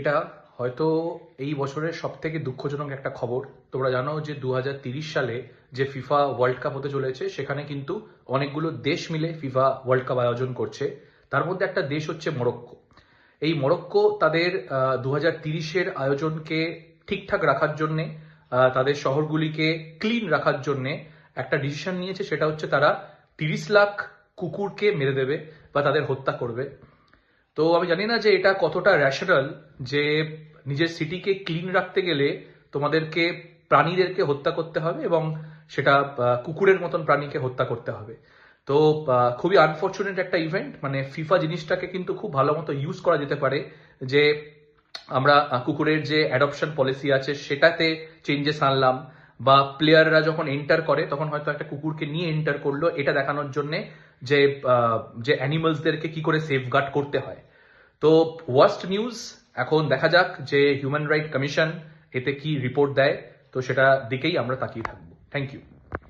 এটা হয়তো এই বছরের সব থেকে দুঃখজনক একটা খবর। তোমরা জানো যে দু সালে যে ফিফা ওয়ার্ল্ড কাপ হতে চলেছে, সেখানে কিন্তু অনেকগুলো দেশ মিলে ফিফা ওয়ার্ল্ড কাপ আয়োজন করছে। তার মধ্যে একটা দেশ হচ্ছে মরক্কো। এই মরক্কো তাদের দু হাজার আয়োজনকে ঠিকঠাক রাখার জন্যে তাদের শহরগুলিকে ক্লিন রাখার জন্যে একটা ডিসিশন নিয়েছে। সেটা হচ্ছে তারা তিরিশ লাখ কুকুরকে মেরে দেবে বা তাদের হত্যা করবে। তো আমি জানি না যে এটা কতটা র্যাশনাল যে নিজের সিটিকে ক্লিন রাখতে গেলে তোমাদেরকে প্রাণীদেরকে হত্যা করতে হবে এবং সেটা কুকুরের মতন প্রাণীকে হত্যা করতে হবে। তো খুবই আনফর্চুনেট একটা ইভেন্ট মানে ফিফা জিনিসটাকে কিন্তু খুব ভালো মতো ইউজ করা যেতে পারে যে আমরা কুকুরের যে অ্যাডপশন পলিসি আছে সেটাতে চেঞ্জেস আনলাম বা প্লেয়াররা যখন এন্টার করে তখন হয়তো একটা কুকুরকে নিয়ে এন্টার করল। এটা দেখানোর জন্য যে যে অ্যানিমালসদেরকে কি করে সেফগার্ড করতে হয়। তো ওয়ার্স্ট নিউজ এখন দেখা যাক যে হিউম্যান রাইট কমিশন এতে কি রিপোর্ট দেয়, তো সেটা দিকেই আমরা তাকিয়ে থাকব। Thank you